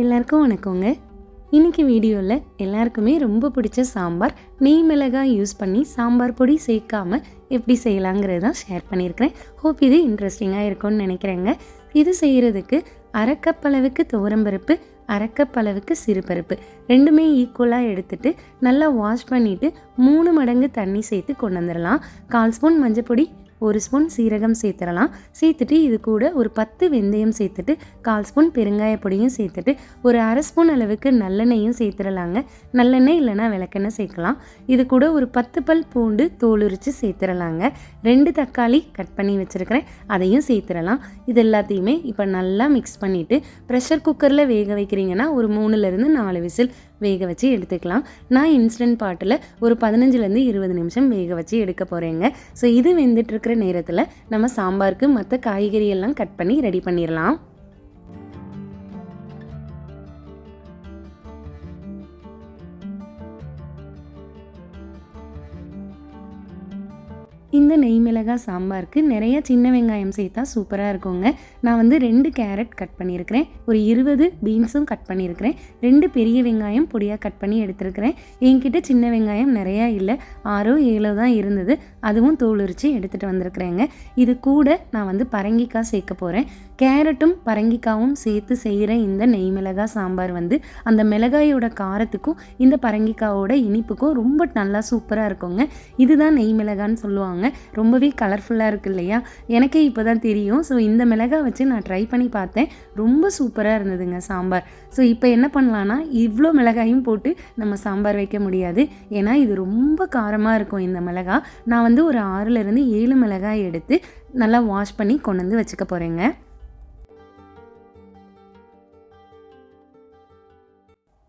எல்லாருக்கும் வணக்கங்க. இன்றைக்கி வீடியோவில் எல்லாருக்குமே ரொம்ப பிடிச்ச சாம்பார் நெய் மிளகாய் யூஸ் பண்ணி சாம்பார் பொடி சேர்க்காம எப்படி செய்யலாங்கிறது தான் ஷேர் பண்ணியிருக்கிறேன். ஹோப் இது இன்ட்ரெஸ்டிங்காக இருக்கும்னு நினைக்கிறேங்க. இது செய்கிறதுக்கு அரைக்கப்பளவுக்கு துவரம்பருப்பு அரைக்கப்பளவுக்கு சிறுபருப்பு ரெண்டுமே ஈக்குவலாக எடுத்துட்டு நல்லா வாஷ் பண்ணிவிட்டு மூணு மடங்கு தண்ணி சேர்த்து கொண்டு வந்துடலாம் கால் ஸ்பூன் மஞ்சப்பொடி ஒரு ஸ்பூன் சீரகம் சேர்த்துடலாம். சேர்த்துட்டு இது கூட ஒரு பத்து வெந்தயம் சேர்த்துட்டு கால் ஸ்பூன் பெருங்காய பொடியும் சேர்த்துட்டு ஒரு அரை ஸ்பூன் அளவுக்கு நல்லெண்ணெயும் சேர்த்துடலாங்க. நல்லெண்ணெய் இல்லைன்னா விளக்கெண்ணெய் சேர்க்கலாம். இது கூட ஒரு பத்து பல் பூண்டு தோல் உரித்து சேர்த்துடலாங்க. ரெண்டு தக்காளி கட் பண்ணி வச்சுருக்கிறேன். அதையும் சேர்த்துடலாம். இது எல்லாத்தையுமே இப்போ நல்லா மிக்ஸ் பண்ணிவிட்டு ப்ரெஷர் குக்கரில் வேக வைக்கிறீங்கன்னா ஒரு மூணுலேருந்து நாலு விசில் வேக வச்சு எடுத்துக்கலாம். நான் இன்ஸ்டன்ட் பாட்டில் ஒரு பதினஞ்சுலேருந்து இருபது நிமிஷம் வேக வச்சு எடுக்க போகிறேங்க ஸோ இது வெந்துட்டுருக்கிற நேரத்தில் நம்ம சாம்பாருக்கு மற்ற காய்கறியெல்லாம் கட் பண்ணி ரெடி பண்ணிடலாம் இந்த நெய் மிளகாய் சாம்பாருக்கு நிறைய சின்ன வெங்காயம் சேர்த்தா சூப்பராக இருக்குங்க. நான் வந்து ரெண்டு கேரட் கட் பண்ணியிருக்கிறேன். ஒரு இருபது பீன்ஸும் கட் பண்ணியிருக்கிறேன். ரெண்டு பெரிய வெங்காயம் பொடியாக கட் பண்ணி எடுத்திருக்கிறேன். என்கிட்ட சின்ன வெங்காயம் நிறையா இல்லை. ஆறோ ஏழோ தான் இருந்தது. அதுவும் தோல் உரித்து எடுத்துகிட்டு வந்திருக்கிறேங்க. இது கூட நான் வந்து பரங்கிக்காய் சேர்க்க போகிறேன் கேரட்டும் பரங்கிக்காவும் சேர்த்து செய்கிற இந்த நெய் மிளகாய் சாம்பார் வந்து அந்த மிளகாயோட காரத்துக்கும் இந்த பரங்கிக்காவோட இனிப்புக்கும் ரொம்ப நல்லா சூப்பராக இருக்குங்க. இதுதான் நெய் மிளகான்னு சொல்லுவாங்க. ரொம்பவே கலர்ஃபுல்லாக இருக்கு இல்லையா? எனக்கே இப்போ தான் தெரியும். ஸோ இந்த மிளகாய் வச்சு நான் ட்ரை பண்ணி பார்த்தேன். ரொம்ப சூப்பராக இருந்ததுங்க சாம்பார். ஸோ இப்போ என்ன பண்ணலான்னா இவ்வளோ மிளகாயும் போட்டு நம்ம சாம்பார் வைக்க முடியாது. ஏன்னா இது ரொம்ப காரமாக இருக்கும் இந்த மிளகாய். நான் வந்து ஒரு ஆறுலேருந்து ஏழு மிளகாய் எடுத்து நல்லா வாஷ் பண்ணி கொண்டு வந்து வச்சுக்க போகிறேங்க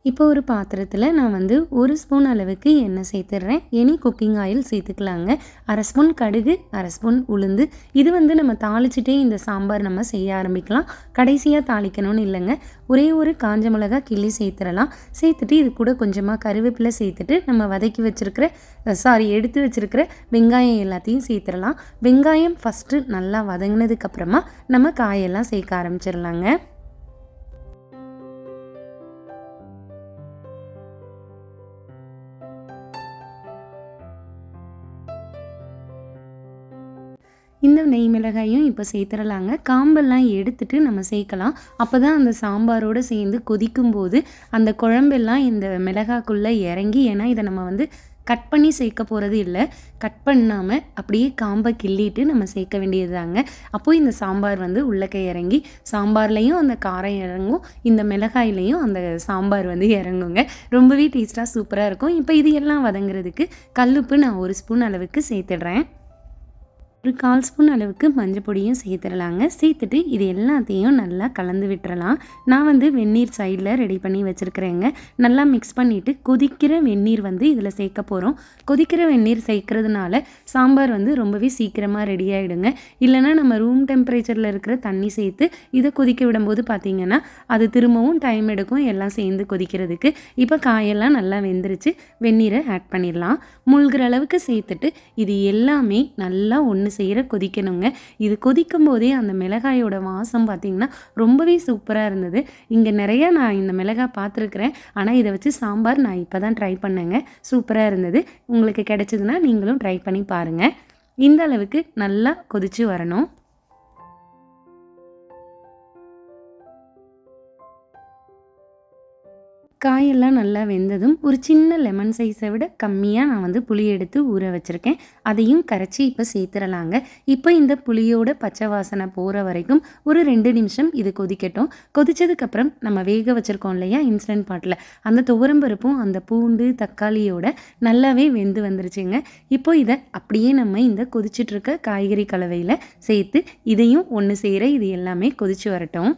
இப்போ ஒரு பாத்திரத்தில் நான் வந்து ஒரு ஸ்பூன் அளவுக்கு எண்ணெய் சேர்த்துடுறேன். எனி குக்கிங் ஆயில் சேர்த்துக்கலாங்க. அரை ஸ்பூன் கடுகு அரை ஸ்பூன் உளுந்து. இது வந்து நம்ம தாளிச்சிட்டே இந்த சாம்பார் நம்ம செய்ய ஆரம்பிக்கலாம். கடைசியாக தாளிக்கணும்னு இல்லைங்க. ஒரே ஒரு காஞ்ச மிளகா கிள்ளி சேர்த்துடலாம். சேர்த்துட்டு இது கூட கொஞ்சமாக கருவேப்பிலை சேர்த்துட்டு நம்ம வதக்கி வச்சுருக்கிற சாரி எடுத்து வச்சுருக்கிற வெங்காயம் எல்லாத்தையும் சேர்த்துடலாம். வெங்காயம் ஃபஸ்ட்டு நல்லா வதங்கினதுக்கப்புறமா நம்ம காயெல்லாம் சேர்க்க ஆரம்பிச்சிடலாங்க. இந்த நெய் மிளகாயும் இப்போ சேர்த்துடலாங்க. காம்பெல்லாம் எடுத்துட்டு நம்ம சேர்க்கலாம். அப்போ தான் அந்த சாம்பாரோடு சேர்ந்து கொதிக்கும் போது அந்த குழம்பெல்லாம் இந்த மிளகாக்குள்ளே இறங்கி ஏன்னா இதை நம்ம வந்து கட் பண்ணி சேர்க்க போகிறது இல்லை. கட் பண்ணாமல் அப்படியே காம்பை கிள்ளிட்டு நம்ம சேர்க்க வேண்டியது தாங்க அப்போ இந்த சாம்பார் வந்து உள்ளக்க இறங்கி சாம்பார்லேயும் அந்த காரம் இறங்கும் இந்த மிளகாயிலையும் அந்த சாம்பார் வந்து இறங்குங்க. ரொம்பவே டேஸ்ட்டாக சூப்பராக இருக்கும். இப்போ இது எல்லாம் வதங்குறதுக்கு கல்லுப்பு நான் ஒரு ஸ்பூன் அளவுக்கு சேர்த்துடுறேன். ஒரு கால் ஸ்பூன் அளவுக்கு மஞ்சள் பொடியும் சேர்த்துடலாங்க சேர்த்துட்டு இது எல்லாத்தையும் நல்லா கலந்து விட்டுறலாம். நான் வந்து வெந்நீர் சைடில் ரெடி பண்ணி வச்சுருக்கிறேங்க. நல்லா மிக்ஸ் பண்ணிவிட்டு கொதிக்கிற வெந்நீர் வந்து இதில் சேர்க்க போகிறோம் கொதிக்கிற வெந்நீர் சேர்க்கறதுனால சாம்பார் வந்து ரொம்பவே சீக்கிரமாக ரெடி ஆகிடுங்க இல்லைனா நம்ம ரூம் டெம்பரேச்சரில் இருக்கிற தண்ணி சேர்த்து இதை கொதிக்க விடும்போது பார்த்திங்கன்னா அது திரும்பவும் டைம் எடுக்கும். எல்லாம் சேர்ந்து கொதிக்கிறதுக்கு. இப்போ காயெல்லாம் நல்லா வெந்துருச்சு. வெந்நீரை ஆட் பண்ணிடலாம். முழுகிற அளவுக்கு சேர்த்துட்டு இது எல்லாமே நல்லா ஒன்று ஒன்று செய்கிற கொதிக்கணுங்க. இது கொதிக்கும் போதே அந்த மிளகாயோட வாசம் பார்த்திங்கன்னா ரொம்பவே சூப்பராக இருந்தது. இங்கே நிறையா நான் இந்த மிளகாய் பார்த்துருக்குறேன் ஆனால் இதை வச்சு சாம்பார் நான் இப்போ தான் ட்ரை பண்ணேங்க. சூப்பராக இருந்தது. உங்களுக்கு கிடைச்சதுன்னா நீங்களும் ட்ரை பண்ணி பாருங்கள் இந்த அளவுக்கு நல்லா கொதித்து வரணும். காயெல்லாம் நல்லா வெந்ததும் ஒரு சின்ன லெமன் சைஸை விட கம்மியாக நான் வந்து புளி எடுத்து ஊற வச்சுருக்கேன். அதையும் கரைச்சி இப்போ சேர்த்துடலாங்க இப்போ இந்த புளியோட பச்சை வாசனை போகிற வரைக்கும் ஒரு ரெண்டு நிமிஷம் இது கொதிக்கட்டும். கொதிச்சதுக்கப்புறம் நம்ம வேக வச்சுருக்கோம் இல்லையா இன்ஸ்டன்ட் பாட்டில். அந்த துவரம்பருப்பும் அந்த பூண்டு தக்காளியோட நல்லாவே வெந்து வந்துருச்சுங்க. இப்போ இதை அப்படியே நம்ம இந்த கொதிச்சிட்ருக்க காய்கறி கலவையில் சேர்த்து இதையும் ஒன்று செய்கிற இது எல்லாமே கொதிச்சு வரட்டும்.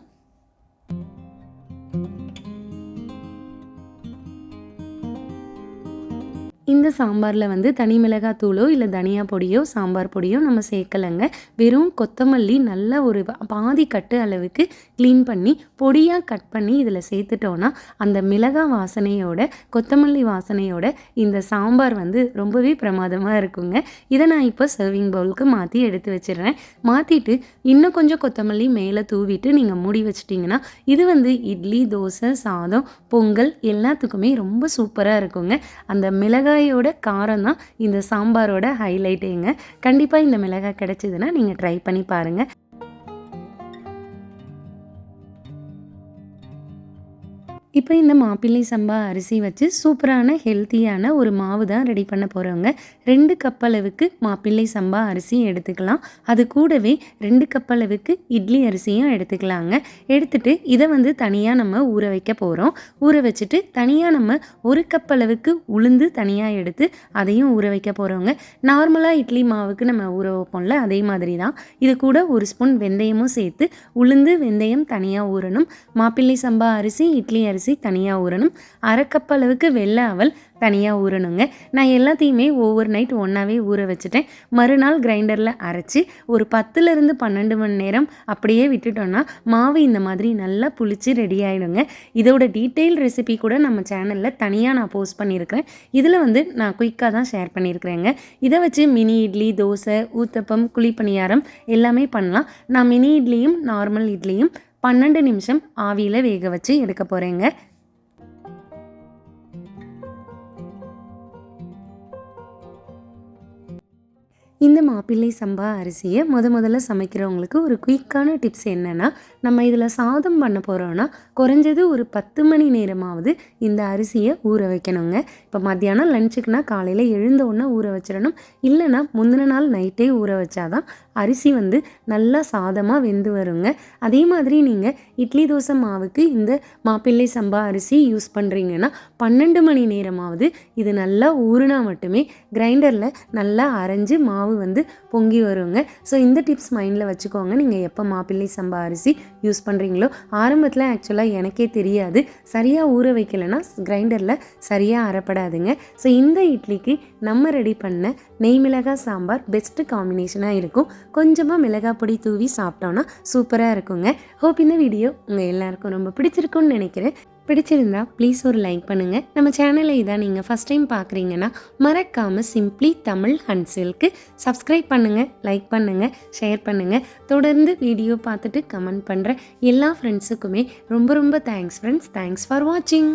இந்த சாம்பாரில் வந்து தனி மிளகாய் தூளோ இல்லை தனியா பொடியோ சாம்பார் பொடியோ நம்ம சேர்க்கலைங்க. வெறும் கொத்தமல்லி நல்ல ஒரு பாதி கட்டு அளவுக்கு க்ளீன் பண்ணி பொடியாக கட் பண்ணி இதில் சேர்த்துட்டோன்னா அந்த மிளகாய் வாசனையோட கொத்தமல்லி வாசனையோட இந்த சாம்பார் வந்து ரொம்பவே பிரமாதமாக இருக்குங்க. இதை நான் இப்போ சர்விங் பவுலுக்கு மாற்றி எடுத்து வச்சிடுறேன். மாற்றிட்டு இன்னும் கொஞ்சம் கொத்தமல்லி மேலே தூவிட்டு நீங்கள் மூடி வச்சிட்டிங்கன்னா இது வந்து இட்லி தோசை சாதம் பொங்கல் எல்லாத்துக்குமே ரொம்ப சூப்பராக இருக்குங்க. அந்த மிளகாய் மிளகாயோட காரம் தான் இந்த சாம்பாரோட ஹைலைட்டேங்க கண்டிப்பாக இந்த மிளகாய் கிடைச்சிதுன்னா நீங்கள் ட்ரை பண்ணி பாருங்கள் இப்போ இந்த மாப்பிள்ளை சம்பா அரிசி வச்சு சூப்பரான ஹெல்த்தியான ஒரு மாவு தான் ரெடி பண்ண போகிறவங்க ரெண்டு கப் அளவுக்கு மாப்பிள்ளை சம்பா அரிசி எடுத்துக்கலாம். அது கூடவே ரெண்டு கப் அளவுக்கு இட்லி அரிசியும் எடுத்துக்கலாங்க. எடுத்துட்டு இதை வந்து தனியாக நம்ம ஊற வைக்க போகிறோம் ஊற வச்சுட்டு தனியாக நம்ம ஒரு கப் அளவுக்கு உளுந்து தனியாக எடுத்து அதையும் ஊற வைக்க போகிறவங்க நார்மலாக இட்லி மாவுக்கு நம்ம ஊற வைப்போம்ல அதே மாதிரி தான். இது கூட ஒரு ஸ்பூன் வெந்தயமும் சேர்த்து உளுந்து வெந்தயம் தனியாக ஊறணும். மாப்பிள்ளை சம்பா அரிசி இட்லி அரிசி தனியாக ஊறணும். அரை அளவுக்கு வெள்ளை அவல் தனியாக ஊறணுங்க. நான் எல்லாத்தையுமே ஒவ்வொரு நைட் ஒன்றாவே ஊற வச்சுட்டேன். மறுநாள் கிரைண்டரில் அரைச்சி ஒரு பத்துலேருந்து பன்னெண்டு மணி நேரம் அப்படியே விட்டுட்டோன்னா மாவு இந்த மாதிரி நல்லா புளிச்சு ரெடி ஆகிடுங்க இதோட டீட்டெயில் ரெசிபி கூட நம்ம சேனலில் தனியாக நான் போஸ்ட் பண்ணியிருக்கிறேன். இதில் வந்து நான் குயிக்காக தான் ஷேர் பண்ணியிருக்கிறேங்க. இதை வச்சு மினி இட்லி தோசை ஊத்தப்பம் குழிப்பணியாரம் எல்லாமே பண்ணலாம். நான் மினி இட்லியும் நார்மல் இட்லியும் பன்னெண்டு நிமிஷம் ஆவியில் வேக வச்சு எடுக்க போகிறேங்க இந்த மாப்பிள்ளை சம்பா அரிசியை முத முதல்ல சமைக்கிறவங்களுக்கு ஒரு குயிக்கான டிப்ஸ் என்னென்னா நம்ம இதில் சாதம் பண்ண போகிறோன்னா குறைஞ்சது ஒரு பத்து மணி நேரமாவது இந்த அரிசியை ஊற வைக்கணுங்க. இப்போ மத்தியானம் லஞ்சுக்குனா காலையில் எழுந்த உடனே ஊற வச்சிடணும். இல்லைன்னா முந்தின நாள் நைட்டே ஊற வச்சாதான் அரிசி வந்து நல்லா சாதமாக வெந்து வருங்க. அதே மாதிரி நீங்கள் இட்லி தோசை மாவுக்கு இந்த மாப்பிள்ளை சம்பா அரிசி யூஸ் பண்ணுறீங்கன்னா பன்னெண்டு மணி நேரமாவது இது நல்லா ஊறினா மட்டுமே கிரைண்டரில் நல்லா அரைஞ்சு மாவு வந்து பொங்கி வருங்க. ஸோ இந்த டிப்ஸ் மைண்டில் வச்சுக்கோங்க. நீங்கள் எப்போ மாப்பிள்ளை சம்பா அரிசி யூஸ் பண்ணுறீங்களோ ஆரம்பத்தில் ஆக்சுவலாக எனக்கே தெரியாது. சரியாக ஊற வைக்கலைன்னா கிரைண்டரில் சரியாக அறப்படாதுங்க ஸோ இந்த இட்லிக்கு நம்ம ரெடி பண்ண நெய் மிளகாய் சாம்பார் பெஸ்ட்டு காம்பினேஷனாக இருக்கும். கொஞ்சமாக மிளகாய் பொடி தூவி சாப்பிட்டோன்னா சூப்பராக இருக்குங்க. ஹோப் இந்த வீடியோ உங்கள் எல்லாருக்கும் ரொம்ப பிடிச்சிருக்கும்னு நினைக்கிறேன். பிடிச்சிருந்தா ப்ளீஸ் ஒரு லைக் பண்ணுங்கள் நம்ம சேனலை இதான் நீங்கள் ஃபஸ்ட் டைம் பார்க்குறீங்கன்னா மறக்காமல் சிம்ப்ளி தமிழ் ஹன்சில்க்கு சப்ஸ்கிரைப் பண்ணுங்கள் லைக் பண்ணுங்கள் ஷேர் பண்ணுங்கள் தொடர்ந்து வீடியோ பார்த்துட்டு கமெண்ட் பண்ணுற எல்லா ஃப்ரெண்ட்ஸுக்குமே ரொம்ப ரொம்ப தேங்க்ஸ் ஃப்ரெண்ட்ஸ் தேங்க்ஸ் ஃபார் வாட்சிங்